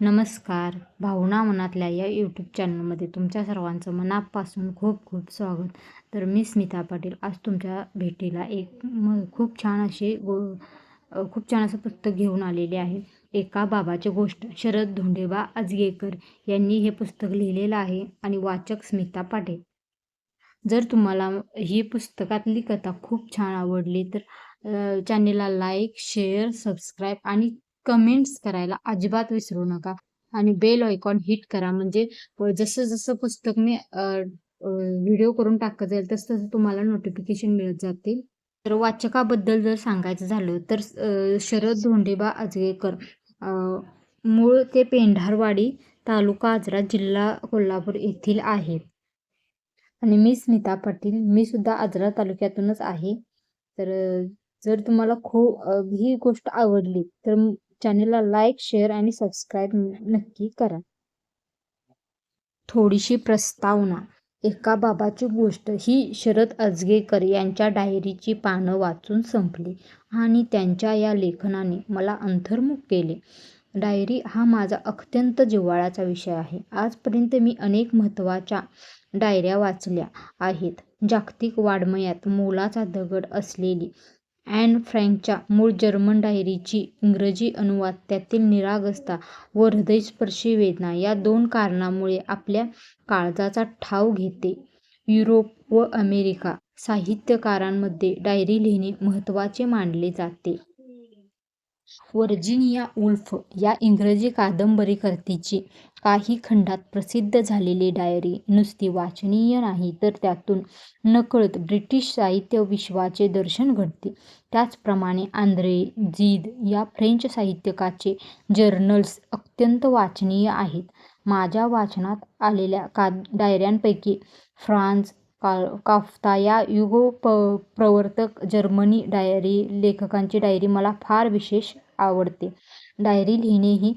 नमस्कार. भावना मनातल्या या यूट्यूब चॅनलमध्ये तुमच्या सर्वांचं मनापासून खूप खूप स्वागत. तर मी स्मिता पाटील. आज तुमच्या भेटीला एक म खूप छान असे गो खूप छान असं पुस्तक घेऊन आलेले आहे. एका बाबाची गोष्ट शरद धोंडेबा आजगेकर यांनी हे पुस्तक लिहिलेलं आहे आणि वाचक स्मिता पाटील. जर तुम्हाला ही पुस्तकातली कथा खूप छान आवडली तर चॅनेलला लाईक शेअर सबस्क्राईब आणि कमेंट्स करायला अजिबात विसरू नका. आणि बेल आयकॉन हिट करा. म्हणजे जसं जसं पुस्तक मी व्हिडिओ करून टाकत जाईल तसं तसं तुम्हाला नोटिफिकेशन मिळत जातील. तर वाचकाबद्दल जर सांगायचं झालं तर शरद धोंडेबा आजगेकर मूळ ते पेंढारवाडी तालुका आजरा जिल्हा कोल्हापूर येथील आहे. आणि मी स्मिता पाटील मी सुद्धा आजरा तालुक्यातूनच आहे. तर जर तुम्हाला खूप ही गोष्ट आवडली तर चॅनेलला लाईक शेअर आणि सबस्क्राईब नक्की करा. थोडीशी प्रस्तावना. एका बाबाची गोष्ट ही शरद अजगेकर यांच्या डायरीची पानं वाचून संपली आणि त्यांच्या या लेखनाने मला अंतर्मुख केले. डायरी हा माझा अत्यंत जिव्हाळाचा विषय आहे. आजपर्यंत मी अनेक महत्त्वाच्या डायऱ्या वाचल्या आहेत. जागतिक वाडमयात मोलाचा दगड असलेली ॲन फ्रँकच्या मूळ जर्मन डायरीची इंग्रजी अनुवाद त्यातील निरागसता व हृदयस्पर्शी वेदना या दोन कारणांमुळे आपल्या काळजाचा ठाव घेते. युरोप व अमेरिका साहित्यकारांमध्ये डायरी लिहिणे महत्त्वाचे मानले जाते. व्हर्जिनिया वुल्फ या इंग्रजी कादंबरीकर्तीची काही खंडात प्रसिद्ध झालेली डायरी नुसती वाचनीय नाही तर त्यातून नकळत ब्रिटिश साहित्य विश्वाचे दर्शन घडते. त्याचप्रमाणे आंद्रे जीद या फ्रेंच साहित्यकाचे जर्नल्स अत्यंत वाचनीय आहेत. माझ्या वाचनात आलेल्या का डायऱ्यांपैकी फ्रान्स का काफ्ता या युगो प प्रवर्तक जर्मनी डायरी लेखकांची डायरी मला फार विशेष आवडते. डायरी लिहिणे ही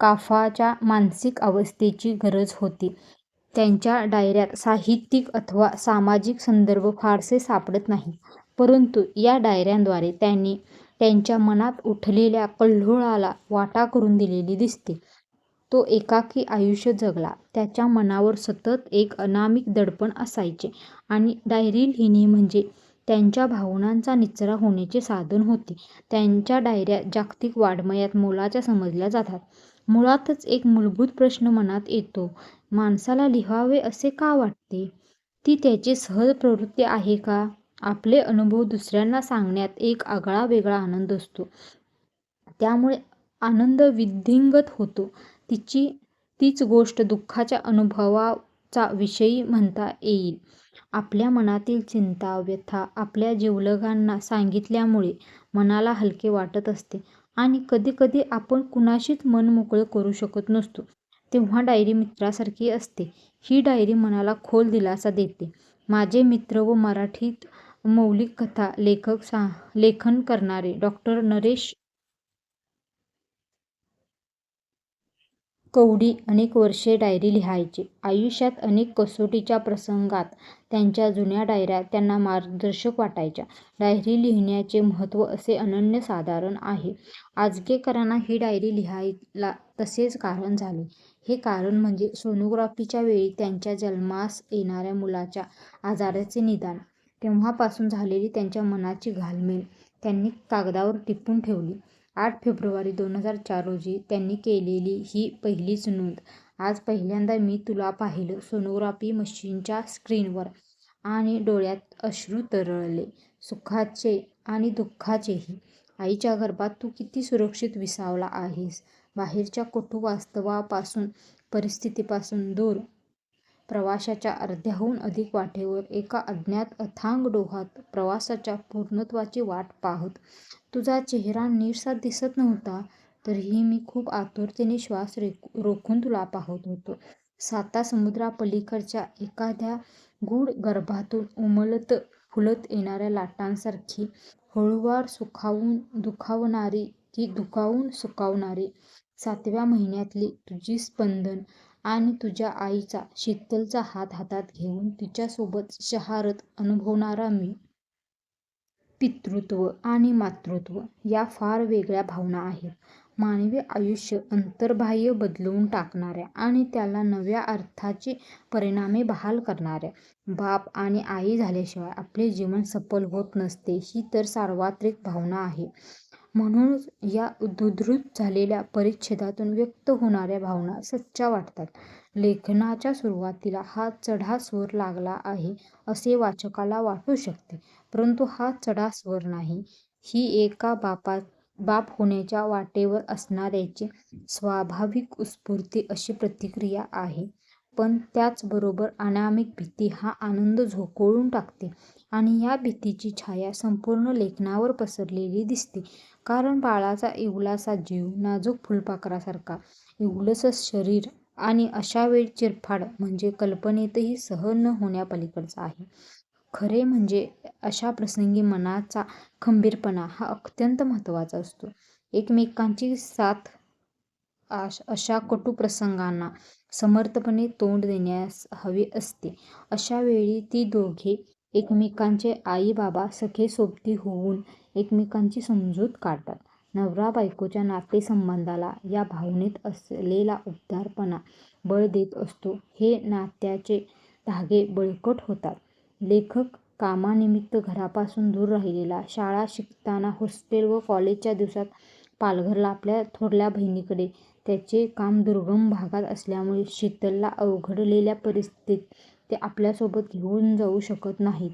काफाच्या मानसिक अवस्थेची गरज होती. त्यांच्या डायऱ्यात साहित्यिक अथवा सामाजिक संदर्भ फारसे सापडत नाही. परंतु या डायऱ्यांद्वारे त्यांनी त्यांच्या मनात उठलेल्या कल्होळाला वाटा करून दिलेली दिसते. तो एकाकी आयुष्य जगला. त्याच्या मनावर सतत एक अनामिक दडपण असायचे आणि डायरी लिहिणे म्हणजे त्यांच्या भावनांचा निचरा होण्याचे साधन होते. त्यांच्या डायऱ्या जागतिक वाङ्मयात मोलाच्या समजल्या जातात. मुळातच एक मूलभूत प्रश्न मनात येतो माणसाला लिहावे असे का वाटते? ती त्याची सहज प्रवृत्ती आहे का? आपले अनुभव दुसऱ्यांना सांगण्यात एक आगळा वेगळा आनंद असतो. त्यामुळे आनंद विधिंगत होतो. तिची तीच गोष्ट दुःखाच्या अनुभवाचा विषयी म्हणता येईल. आपल्या मनातील चिंता व्यथा आपल्या जिवलगांना सांगितल्यामुळे मनाला हलके वाटत असते आणि कधीकधी आपण कुणाशीच मन मोकळे करू शकत नसतो. तेव्हा डायरी मित्रासारखी असते. ही डायरी मनाला खोल दिलासा देते. माझे मित्र व मराठीत मौलिक कथा लेखक सा लेखन करणारे डॉक्टर नरेश कवडी अनेक वर्षे डायरी लिहायचे. आयुष्यात अनेक कसोटीच्या प्रसंगात त्यांच्या जुन्या डायऱ्या त्यांना मार्गदर्शक वाटायच्या. डायरी लिहिण्याचे महत्त्व असे अनन्यसाधारण आहे. आजगेकरांना ही डायरी लिहायला तसेच कारण झाले. हे कारण म्हणजे सोनोग्राफीच्या वेळी त्यांच्या जन्मास येणाऱ्या मुलाच्या आजाराचे निदान. तेव्हापासून झालेली त्यांच्या मनाची घालमेल. त्यांनी कागदावर टिपून ठेवली. आठ फेब्रुवारी दोन हजार चार रोजी त्यांनी केलेली ही पहिलीच नोंद. आज पहिल्यांदा मी तुला पाहिलं सोनोग्राफी मशीनच्या स्क्रीनवर आणि डोळ्यात अश्रू तरळले. सुखाचे आणि दुःखाचेही. आईच्या गर्भात तू किती सुरक्षित विसावला आहेस? बाहेरच्या कुटुंब वास्तवापासून परिस्थितीपासून दूर. प्रवाशाच्या अर्ध्याहून अधिक वाटेवर एका अज्ञात अथांग डोहात प्रवासाच्या पूर्णत्वाची वाट पाहत. तुझा चेहरा निरसा दिसत नव्हता तरीही मी खूप आतुरतेने श्वास रेक रोखून तुला पाहत होतो. साता समुद्रापलीकडच्या एखाद्या गूढ गर्भातून उमलत फुलत येणाऱ्या लाटांसारखी हळूवार सुखावून दुखावणारी की दुखावून सुखावणारी सातव्या महिन्यातली तुझी स्पंदन आणि तुझ्या आईचा शीतलचा हात हातात घेऊन तिच्यासोबत शहारत अनुभवणारा मी पितृत्व आणि मातृत्व या फार वेगळ्या भावना आहेत मानवी आयुष्य अंतर्बाह्य बदलवून टाकणाऱ्या आणि त्याला नव्या अर्थाची परिणामे बहाल करणाऱ्या. बाप आणि आई झाल्याशिवाय आपले जीवन सफल होत नसते ही तर सार्वत्रिक भावना आहे. म्हणूनच या उद्धृत झालेल्या परिच्छेदातून व्यक्त होणाऱ्या भावना सच्च्या वाटतात. लेखनाच्या सुरुवातीला हा चढा स्वर लागला आहे असे वाचकाला वाटू शकते. परंतु हा चढा स्वर नाही. ही एका बापा बाप होण्याच्या वाटेवर असणाऱ्याची स्वाभाविक उत्स्फूर्ती अशी प्रतिक्रिया आहे. पण त्याचबरोबर अनामिक भीती हा आनंद झोकोळून टाकते आणि या भीतीची छाया संपूर्ण लेखनावर पसरलेली दिसते. कारण बाळाचा इवलासा जीव, नाजूक फुलपाखरासारखा इवलसं शरीर आणि अशावेळी चिरफाड म्हणजे कल्पनेतही सहन न होण्यापलीकडचा आहे. खरे म्हणजे अशा प्रसंगी मनाचा खंबीरपणा हा अत्यंत महत्त्वाचा असतो. एकमेकांची साथ अशा कटू प्रसंगांना समर्थपणे तोंड देण्यास हवी असते. अशावेळी ती दोघे एकमेकांचे आई-बाबा, सखे-सोबती होऊन एकमेकांची समजूत काढतात. नवरा-बायकोच्या नातेसंबंधाला या भावनेत असलेला उबदारपणा बळ देत असतो. हे नात्याचे धागे बळकट होतात. लेखक कामानिमित्त घरापासून दूर राहिलेला, शाळा शिकताना हॉस्टेल व कॉलेजच्या दिवसात पालघरला आपल्या थोरल्या बहिणीकडे, त्याचे काम दुर्गम भागात असल्यामुळे शीतलला अवघडलेल्या परिस्थितीत ते आपल्यासोबत घेऊन जाऊ शकत नाहीत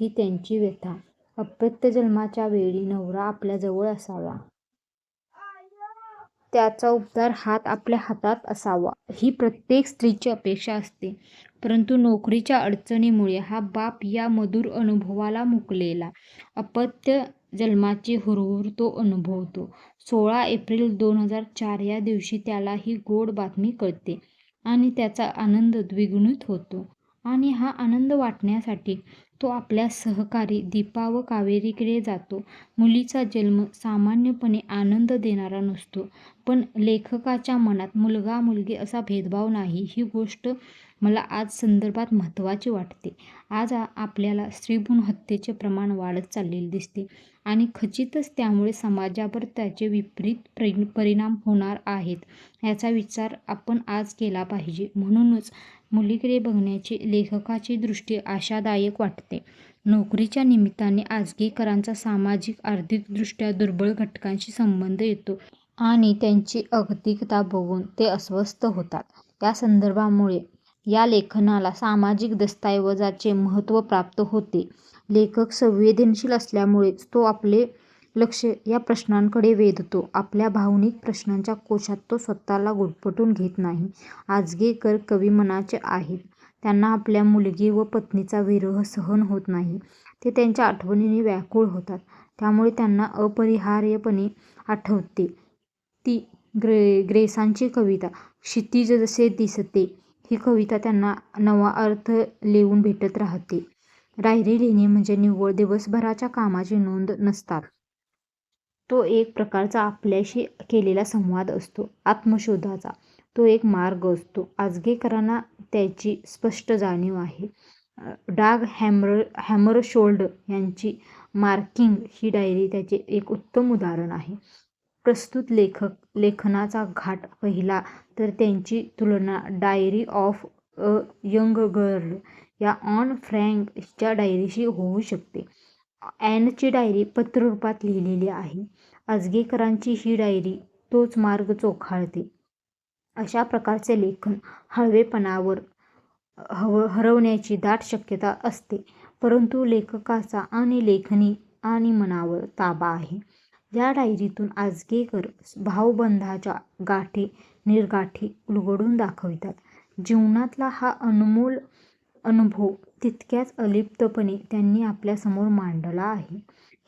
ही त्यांची व्यथा. अपत्य जन्माच्या वेळी नवरा आपल्याजवळ असावा. त्याचा उपचार हात आपल्या हातात असावा ही प्रत्येक स्त्रीची अपेक्षा असते. परंतु नोकरीच्या अडचणीमुळे हा बाप या मधुर अनुभवाला मुकलेला. अपत्य जन्माची हुरहुर तो अनुभवतो. सोळा एप्रिल दोन हजार चार या दिवशी त्याला ही गोड बातमी कळते आणि त्याचा आनंद द्विगुणित होतो. आणि हा आनंद वाटण्यासाठी तो आपल्या सहकारी दीपा व कावेरीकडे जातो. मुलीचा जन्म सामान्यपणे आनंद देणारा नसतो. पण लेखकाच्या मनात मुलगा-मुलगी असा भेदभाव नाही ही गोष्ट मला आज संदर्भात महत्त्वाची वाटते. आज आपल्याला स्त्रीभ्रूण हत्येचे प्रमाण वाढत चाललेले दिसते आणि खचितच त्यामुळे समाजावर त्याचे विपरीत परिणाम होणार आहेत याचा विचार आपण आज केला पाहिजे. म्हणूनच मुलीकडे बघण्याची लेखकाची दृष्टी आशादायक वाटते. नोकरीच्या निमित्ताने आजगेकरांचा सामाजिक-आर्थिकदृष्ट्या दुर्बल घटकांशी संबंध येतो आणि त्यांची अगतिकता बघून ते अस्वस्थ होतात. या संदर्भामुळे या लेखनाला सामाजिक दस्तऐवजाचे महत्त्व प्राप्त होते. लेखक संवेदनशील असल्यामुळेच तो आपले लक्ष या प्रश्नांकडे वेधतो. आपल्या भावनिक प्रश्नांच्या कोशात तो स्वतःला गुटपटून घेत नाही. आजगेकर कविमनाचे आहेत. त्यांना आपल्या मुलगी व पत्नीचा विरह सहन होत नाही. ते त्यांच्या आठवणीने व्याकुळ होतात. त्यामुळे त्यांना अपरिहार्यपणे आठवते ती ग्रे ग्रेसांची कविता 'क्षितिज जसे दिसते' ही कविता त्यांना नवा अर्थ लिहून भेटत राहते. डायरी लिहिणे म्हणजे निव्वळ दिवसभराच्या कामाची नोंद नसतात. तो एक प्रकारचा आपल्याशी केलेला संवाद असतो. आत्मशोधाचा तो एक मार्ग असतो. आजगेकरांना त्याची स्पष्ट जाणीव आहे. डाग हॅमर हॅमरशोल्ड यांची 'मार्किंग' ही डायरी त्याचे एक उत्तम उदाहरण आहे. प्रस्तुत लेखक लेखनाचा घाट पहिला तर त्यांची तुलना 'diary of a young girl' या ऑन फ्रँकच्या डायरीशी होऊ शकते. ॲनची डायरी पत्ररूपात लिहिलेली आहे. आजगेकरांची ही डायरी तोच मार्ग चोखाळते. अशा प्रकारचे लेखन हळवेपणावर हव हरवण्याची दाट शक्यता असते. परंतु लेखकाचा आणि लेखनी आणि मनावर ताबा आहे. या डायरीतून आजगेकर भावबंधाच्या गाठी-निर्गाठी उलगडून दाखवितात. जीवनातला हा अनमोल अनुभव तितक्याच अलिप्तपणे त्यांनी आपल्यासमोर मांडला आहे.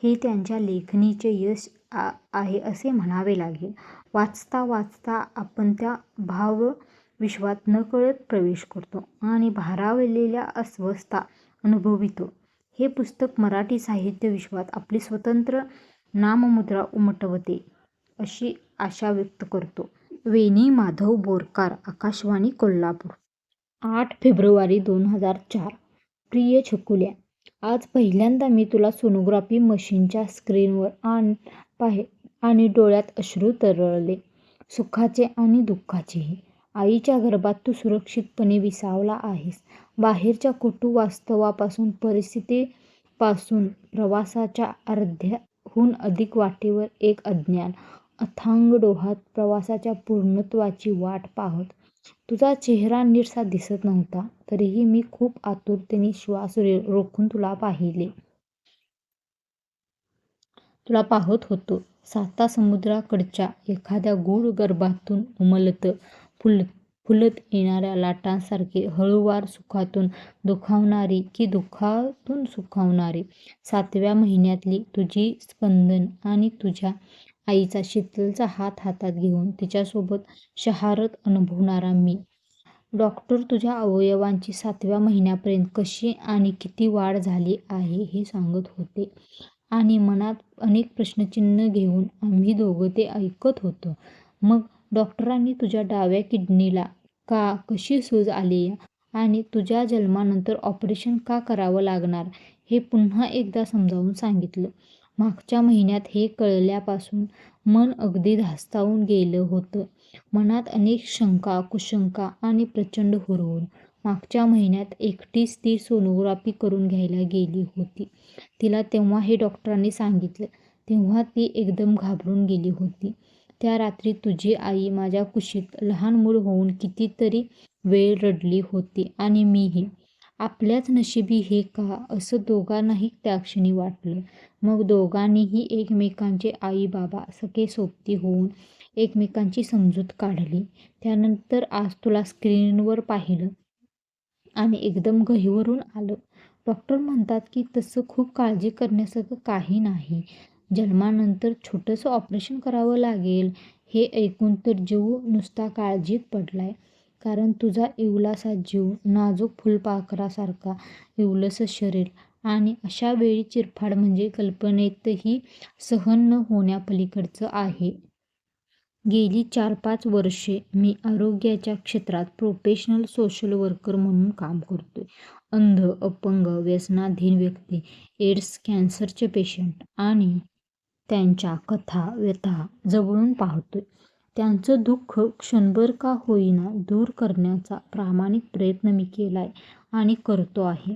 हे त्यांच्या लेखणीचे यश आहे असे म्हणावे लागेल. वाचता वाचता आपण त्या भावविश्वात नकळत प्रवेश करतो आणि भारावलेल्या अस्वस्थता अनुभवितो. हे पुस्तक मराठी साहित्य विश्वात आपली स्वतंत्र नाममुद्रा उमटवते अशी आशा व्यक्त करतो. वेणी माधव बोरकार आकाशवाणी कोल्हापूर, आठ फेब्रुवारी दोन हजार चार. प्रिय छकुल्या, आज पहिल्यांदा मी तुला सोनोग्राफी मशीनच्या स्क्रीनवर आण पाहे आणि डोळ्यात अश्रू तरळले. सुखाचे आणि दुःखाचेही. आईच्या गर्भात तू सुरक्षितपणे विसावला आहेस. बाहेरच्या कटू वास्तवापासून, परिस्थितीपासून, प्रवासाच्या अर्ध्याहून अधिक वाटेवर एक अज्ञान, अथांग डोहात प्रवासाच्या पूर्णत्वाची वाट पाहत. तुझा चेहरा नीटसा दिसत नव्हता, तरीही मी खूप आतुरतेने श्वास रोखून तुला पाहिले. तुला पाहत होतो. सातासमुद्राकडच्या एखाद्या गूढ गर्भातून उमलत फुल फुलत येणाऱ्या लाटांसारखे हळूवार सुखातून दुखावणारी की दुःखातून सुखावणारी. सातव्या महिन्यातली तुझी स्पंदन आणि तुझ्या आईचा शीतलचा हात हातात घेऊन तिच्यासोबत शहारत अनुभवणारा मी. डॉक्टर तुझ्या अवयवांची सातव्या महिन्यापर्यंत कशी आणि किती वाढ झाली आहे हे सांगत होते आणि मनात अनेक प्रश्नचिन्ह घेऊन आम्ही दोघं ते ऐकत होतो. मग डॉक्टरांनी तुझ्या डाव्या किडनीला का कशी सूज आली आणि तुझ्या जन्मानंतर ऑपरेशन का करावं लागणार हे पुन्हा एकदा समजावून सांगितलं. मागच्या महिन्यात हे कळल्यापासून मन अगदी धास्तावून गेलं होतं. मनात अनेक शंका, कुशंका आणि प्रचंड हुरहुर मागच्या महिन्यात एकटीच ती सोनोग्राफी करून घ्यायला गेली होती. तिला तेव्हा हे डॉक्टरांनी सांगितलं तेव्हा ती एकदम घाबरून गेली होती. त्या रात्री तुझी आई माझ्या कुशीत लहान मूल होऊन कितीतरी वेळ रडली होती आणि मीही. आपल्याच नशिबी हे का असं दोघांनाही त्याक्षणी वाटलं. मग दोघांनीही एकमेकांचे आई-बाबा, सगळे सोबती होऊन एकमेकांची समजूत काढली. त्यानंतर आज तुला स्क्रीनवर पाहिलं आणि एकदम गहीवरून आलं. डॉक्टर म्हणतात की तसं खूप काळजी करण्यासारखं काही नाही. जन्मानंतर छोटंसं ऑपरेशन करावं लागेल हे ऐकून तर जीव नुसता काळजीत पडलाय. कारण तुझा इवलासा जीव, नाजूक फुलपाखरासारखा इवलस शरीर आणि अशा वेळी चिरफाड म्हणजे कल्पनेतही सहन न होण्यापलीकडचं आहे. गेली चार-पाच वर्षे मी आरोग्याच्या क्षेत्रात प्रोफेशनल सोशल वर्कर म्हणून काम करतोय. अंध, अपंग, व्यसनाधीन व्यक्ती, एड्स, कॅन्सरचे पेशंट आणि त्यांच्या कथा, व्यथा जवळून पाहतोय. त्यांचं दुःख क्षणभर का होईना दूर करण्याचा प्रामाणिक प्रयत्न मी केला आहे आणि करतो आहे.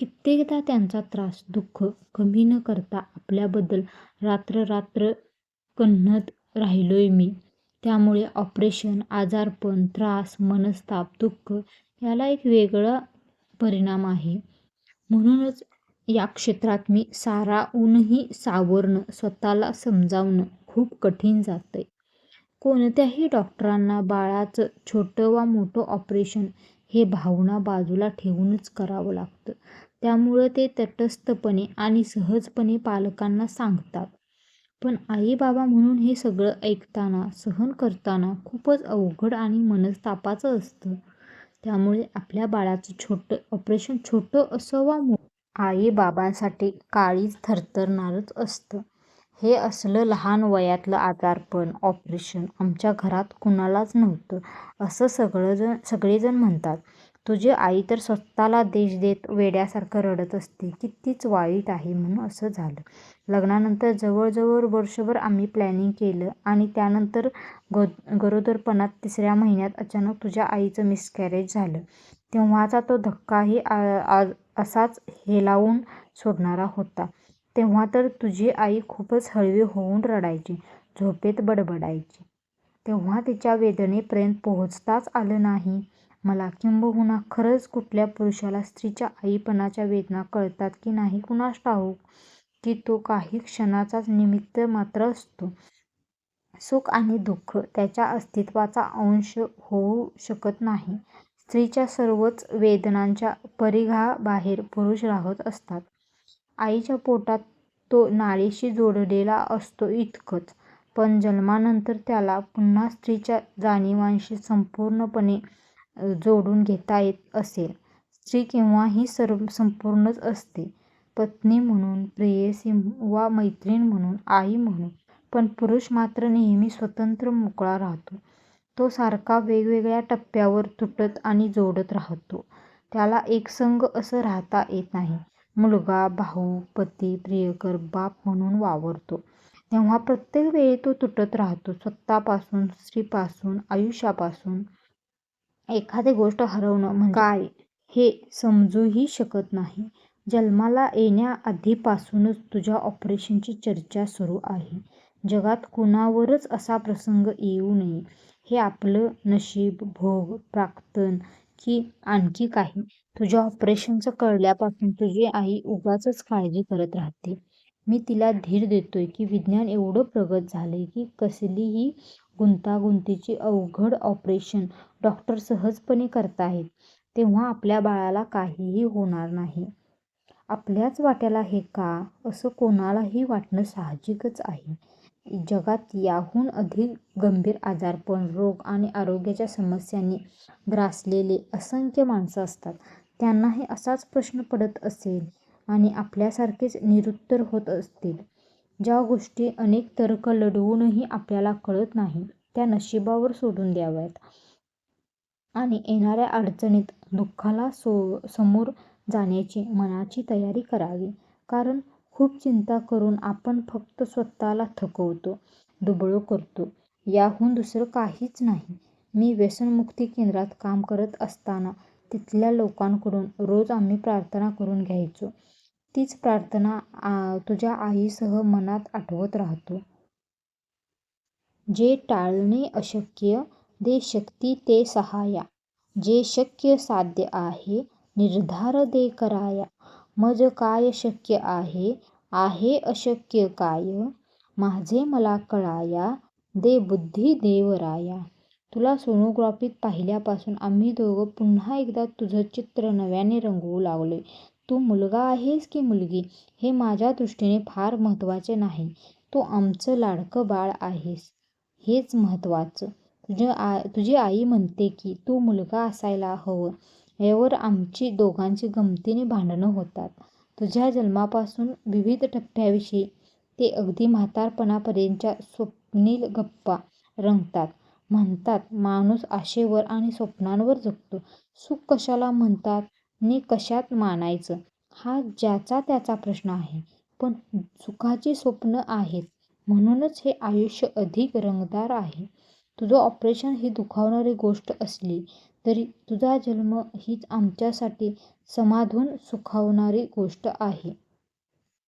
कित्येकदा त्यांचा त्रास, दुःख कमी न करता आपल्याबद्दल रात्र-रात्र कण्हत राहिलोय मी. त्यामुळे ऑपरेशन, आजारपण, त्रास, मनस्ताप, दुःख याला एक वेगळा परिणाम आहे. म्हणूनच या क्षेत्रात मी सारावूनही सावरणं, स्वतःला समजावणं खूप कठीण जातं कोणत्याही डॉक्टरांना बाळाचं छोटं वा मोठं ऑपरेशन हे भावना बाजूला ठेवूनच करावं लागतं. त्यामुळं ते तटस्थपणे आणि सहजपणे पालकांना सांगतात. पण आई-बाबा म्हणून हे सगळं ऐकताना, सहन करताना खूपच अवघड आणि मनस्तापाचं असतं. त्यामुळे आपल्या बाळाचं छोटं ऑपरेशन छोटं असं वा आई-बाबांसाठी काळीज थरथरणारच असतं. हे असलं लहान वयातलं आजारपण, ऑपरेशन आमच्या घरात कुणालाच नव्हतं असं सगळेजण म्हणतात. तुझी आई तर स्वतःला देश देत वेड्यासारखं रडत असते कितीच वाईट आहे म्हणून असं झालं. लग्नानंतर जवळजवळ वर्षभर आम्ही प्लॅनिंग केलं आणि त्यानंतर गरोदरपणात तिसऱ्या महिन्यात अचानक तुझ्या आईचं मिसकॅरेज झालं. तेव्हाचा तो धक्काही असाच हेलावून सोडणारा होता. तेव्हा तर तुझी आई खूपच हळवी होऊन रडायची, झोपेत बडबडायची. तेव्हा तिच्या वेदनेपर्यंत पोहोचताच आलं नाही मला. किंबहुना खरंच कुठल्या पुरुषाला स्त्रीच्या आईपणाच्या वेदना कळतात की नाही कुणास ठाऊक. की तो काही क्षणाचाच निमित्त मात्र असतो. सुख आणि दुःख त्याच्या अस्तित्वाचा अंश होऊ शकत नाही. स्त्रीच्या सर्वच वेदनांच्या परिघाबाहेर पुरुष राहत असतात. आईच्या पोटात तो नाळीशी जोडलेला असतो इतकंच. पण जन्मानंतर त्याला पुन्हा स्त्रीच्या जाणिवांशी संपूर्णपणे जोडून घेता येत असेल. स्त्री केव्हाही संपूर्णच असते. पत्नी म्हणून, प्रेयसी वा मैत्रीण म्हणून, आई म्हणून. पण पुरुष मात्र नेहमी स्वतंत्र, मोकळा राहतो. तो सारखा वेगवेगळ्या टप्प्यावर तुटत आणि जोडत राहतो. त्याला एकसंग असं राहता येत नाही. मुलगा, भाऊ, पती, प्रियकर, बाप म्हणून वावरतो. तेव्हा प्रत्येक वेळी तो तुटत राहतो. स्वतःपासून, स्त्रीपासून, आयुष्यापासून. एखादी गोष्ट हरवणं म्हणजे काय हे समजूही शकत नाही. जन्माला येण्याआधीपासूनच तुझ्या ऑपरेशनची चर्चा सुरू आहे. जगात कुणावरच असा प्रसंग येऊ नये हे आपलं नशीब, भोग, प्राक्तन की आणखी काही. तुझ्या ऑपरेशनचं कळल्यापासून तुझी आई उगाचच काळजी करत राहते. मी तिला धीर देतोय की विज्ञान एवढं प्रगत झालंय की कसलीही गुंतागुंतीची अवघड ऑपरेशन डॉक्टर सहजपणे करताहेत. तेव्हा आपल्या बाळाला काहीही होणार नाही. आपल्याच वाट्याला हे का, असं कोणालाही वाटणं साहजिकच आहे. जगात याहून अधिक गंभीर आजारपण, रोग आणि आरोग्याच्या समस्यांनी ग्रासलेले असंख्य माणसं असतात. त्यांनाही असाच प्रश्न पडत असेल आणि आपल्यासारखेच निरुत्तर होत असतील. ज्या गोष्टी अनेक तर्क लढवूनही आपल्याला कळत नाही त्या नशिबावर सोडून द्याव्यात आणि येणाऱ्या अडचणीत, दुःखाला समोर जाण्याची मनाची तयारी करावी. कारण खूप चिंता करून आपण फक्त स्वतःला थकवतो, दुबळं करतो. याहून दुसरं काहीच नाही. मी व्यसनमुक्ती केंद्रात काम करत असताना तिथल्या लोकांकडून रोज आम्ही प्रार्थना करून घ्यायचो. तीच प्रार्थना तुझ्या आईसह मनात आठवत राहतो. जे टाळणे अशक्य, दे शक्ती ते सहाया जे शक्य साध्य आहे, निर्धार दे कराया. मज काय शक्य आहे, आहे अशक्य काय. माझे मला कळाया, दे बुद्धी देवराया. तुला सोनोग्राफीत पाहिल्यापासून आम्ही दोघं पुन्हा एकदा तुझं चित्र नव्याने रंगवू लागलोय. तू मुलगा आहेस की मुलगी हे माझ्या दृष्टीने फार महत्त्वाचे नाही. तू आमचं लाडकं बाळ आहेस हेच महत्त्वाचं. तुझी आई म्हणते की तू मुलगा असायला हवं. यावर आमची दोघांची गमतीने भांडणं होतात. तुझ्या जन्मापासून विविध टप्प्यांविषयी ते अगदी म्हातारपणापर्यंतच्या स्वप्नील गप्पा रंगतात. म्हणतात माणूस आशेवर आणि स्वप्नांवर जगतो. सुख कशाला म्हणतात नि कशात मानायचं हा ज्याचा त्याचा प्रश्न आहे. पण सुखाची स्वप्न आहेत म्हणूनच हे आयुष्य अधिक रंगदार आहे. तुझं ऑपरेशन ही दुखावणारी गोष्ट असली तरी तुझा जन्म हीच आमच्यासाठी समाधून सुखावणारी गोष्ट आहे.